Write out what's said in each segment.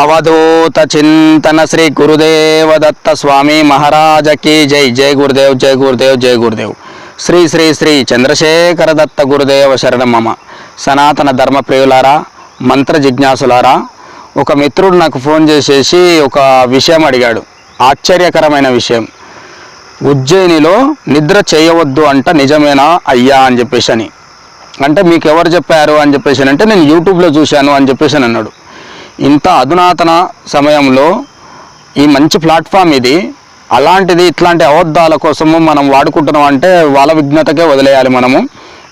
అవధూత చింతన శ్రీ గురుదేవ దత్త స్వామి మహారాజకి జై. జై గురుదేవ్ జై గురుదేవ్ జై గురుదేవ్. శ్రీ శ్రీ శ్రీ చంద్రశేఖర దత్త గురుదేవ శరణం మమ సనాతన ధర్మ ప్రియులారా మంత్ర జిజ్ఞాసులారా ఒక మిత్రుడు నాకు ఫోన్ చేసేసి ఒక విషయం అడిగాడు. ఆశ్చర్యకరమైన విషయం. ఉజ్జయినిలో నిద్ర చేయవద్దు అంట నిజమేనా అయ్యా అని చెప్పేసి అని అంటే మీకు ఎవరు చెప్పారు అని చెప్పేసి అంటే నేను యూట్యూబ్లో చూశాను అని చెప్పేసి అని అన్నాడు. ఇంత అధునాతన సమయంలో ఈ మంచి ప్లాట్ఫామ్ ఇది. అలాంటిది ఇట్లాంటి అబద్ధాల కోసము మనం వాడుకుంటున్నాం అంటే వాళ్ళ విఘ్నతకే వదిలేయాలి మనము.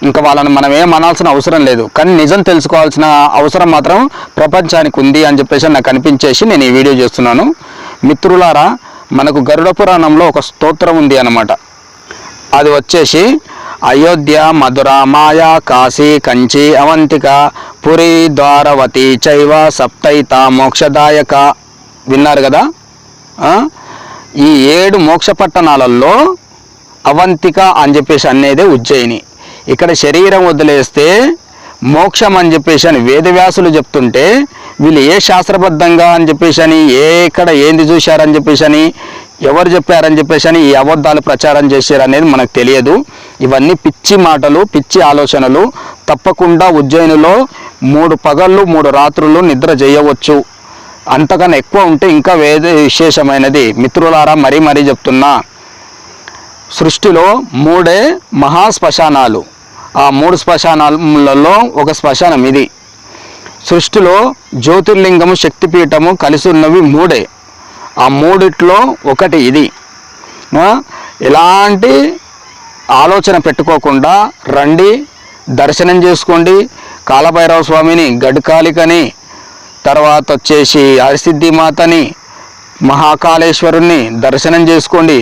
ఇంకా వాళ్ళని మనం ఏం అనాల్సిన అవసరం లేదు. కానీ నిజం తెలుసుకోవాల్సిన అవసరం మాత్రం ప్రపంచానికి ఉంది అని చెప్పేసి నాకు అనిపించేసి నేను ఈ వీడియో చేస్తున్నాను. మిత్రులారా మనకు గరుడ పురాణంలో ఒక స్తోత్రం ఉంది అన్నమాట. అది వచ్చేసి అయోధ్య మధుర మాయా కాశీ కంచి అవంతిక పురి ద్వారవతి చైవ సప్తైత మోక్షదాయక. విన్నారు కదా? ఈ ఏడు మోక్ష పట్టణాలలో అవంతిక అని చెప్పేసి అనేది ఉజ్జయిని. ఇక్కడ శరీరం వదిలేస్తే మోక్షం అని చెప్పేసి అని వేదవ్యాసులు చెప్తుంటే వీళ్ళు ఏ శాస్త్రబద్ధంగా అని చెప్పేసి అని ఏ ఎక్కడ ఏంది చూశారని చెప్పేసి అని ఎవరు చెప్పారని చెప్పేసి అని ఈ అబద్ధాలు ప్రచారం చేశారు అనేది మనకు తెలియదు. ఇవన్నీ పిచ్చి మాటలు పిచ్చి ఆలోచనలు. తప్పకుండా ఉజ్జయినిలో మూడు పగళ్ళు మూడు రాత్రులు నిద్ర చేయవచ్చు అంతకన్నా ఎక్కువ ఉంటే ఇంకా వేద విశేషమైనది. మిత్రులారా మరీ మరీ చెప్తున్నా సృష్టిలో మూడే మహా శ్మశానాలు ఆ మూడు శ్మశానాలలో ఒక శ్మశానం ఇది. సృష్టిలో జ్యోతిర్లింగము శక్తిపీఠము కలిసి ఉన్నవి మూడే. ఆ మూడిట్లో ఒకటి ఇది. ఎలాంటి ఆలోచన పెట్టుకోకుండా రండి దర్శనం చేసుకోండి. కాలభైరవ స్వామిని గడ్కాలికని తర్వాత వచ్చేసి హరిసిద్ధి మాతని మహాకాళేశ్వరుణ్ణి దర్శనం చేసుకోండి.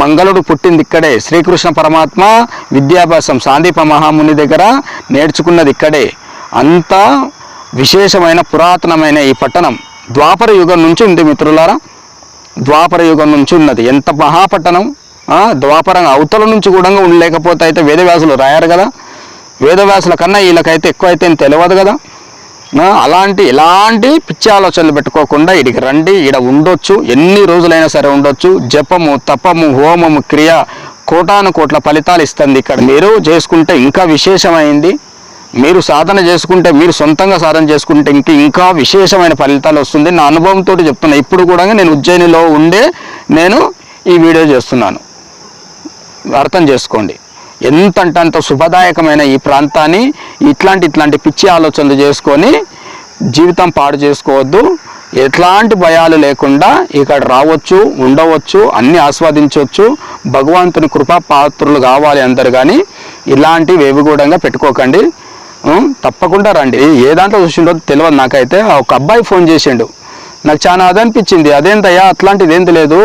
మంగళుడు పుట్టింది ఇక్కడే శ్రీకృష్ణ పరమాత్మ విద్యాభ్యాసం సాందీప మహాముని దగ్గర నేర్చుకున్నది ఇక్కడే. అంత విశేషమైన పురాతనమైన ఈ పట్టణం ద్వాపర యుగం నుంచి ఉంది మిత్రులారా. ద్వాపర యుగం నుంచి ఉన్నది. ఎంత మహాపట్టణం ద్వాపరంగా ద్వాపరం అవతల నుంచి కూడా ఉండలేకపోతే అయితే వేదవ్యాసులు రాయారు కదా. వేదవ్యాసుల కన్నా వీళ్ళకైతే ఎక్కువ అయితే తెలియదు కదా? అలాంటి ఎలాంటి పిచ్చి ఆలోచనలు పెట్టుకోకుండా ఇడికి రండి ఈడ ఉండొచ్చు ఎన్ని రోజులైనా సరే ఉండొచ్చు. జపము తపము హోమము క్రియ కోటాను కోట్ల ఫలితాలు ఇస్తుంది ఇక్కడ. మీరు చేసుకుంటే ఇంకా విశేషమైంది. మీరు సాధన చేసుకుంటే మీరు సొంతంగా సాధన చేసుకుంటే ఇంక ఇంకా విశేషమైన ఫలితాలు వస్తుంది. నా అనుభవంతో చెప్తున్నా. ఇప్పుడు కూడా నేను ఉజ్జయినిలో ఉండే నేను ఈ వీడియో చేస్తున్నాను. అర్థం చేసుకోండి. ఎంతంటంత శుభదాయకమైన ఈ ప్రాంతాన్ని ఇట్లాంటి ఇట్లాంటి పిచ్చి ఆలోచనలు చేసుకొని జీవితం పాడు చేసుకోవద్దు. ఎట్లాంటి భయాలు లేకుండా ఇక్కడ రావచ్చు ఉండవచ్చు అన్నీ ఆస్వాదించవచ్చు. భగవంతుని కృపా పాత్రులు కావాలి అందరు కానీ ఇలాంటివి ఏవి కూడా పెట్టుకోకండి తప్పకుండా రండి. ఏ దాంట్లో చూసిండో తెలియదు నాకైతే. ఒక అబ్బాయి ఫోన్ చేసిండు. నాకు చాలా అది అనిపించింది అదేంటయ్యా అట్లాంటిది ఏంది లేదు.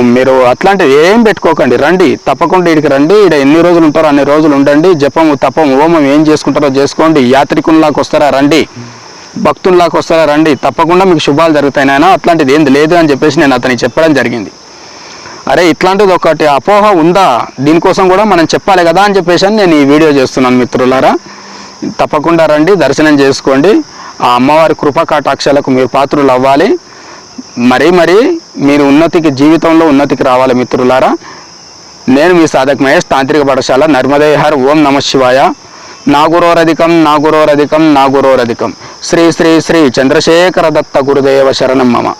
మీరు అట్లాంటివి ఏం పెట్టుకోకండి. రండి తప్పకుండా ఇక్కడికి రండి. ఇక్కడ ఎన్ని రోజులు ఉంటారో అన్ని రోజులు ఉండండి. జపము తపం హోమం ఏం చేసుకుంటారో చేసుకోండి. యాత్రికుల్లాకి వస్తారా? రండి. భక్తుల్లాగా వస్తారా? రండి. తప్పకుండా మీకు శుభాలు జరుగుతాయి నాయన. అట్లాంటిది ఏంది? లేదు అని చెప్పేసి నేను అతనికి చెప్పడం జరిగింది. అరే ఇట్లాంటిది ఒకటి అపోహ ఉందా? దీనికోసం కూడా మనం చెప్పాలి కదా అని చెప్పేసి అని నేను ఈ వీడియో చేస్తున్నాను మిత్రులారా. తప్పకుండా రండి దర్శనం చేసుకోండి. ఆ అమ్మవారి కృపకటాక్షాలకు మీరు పాత్రలు అవ్వాలి మరీ మరీ మీరు ఉన్నతికి జీవితంలో ఉన్నతికి రావాలి మిత్రులారా. నేను మీ సాధక్ మహేష్ తాంత్రిక పాఠశాల నర్మదేహర్ ఓం నమ శివాయ. నాగురోరధికం నాగురోరధికం నాగురోరధికం. శ్రీ శ్రీ శ్రీ చంద్రశేఖర దత్త గురుదేవ శరణం మమ.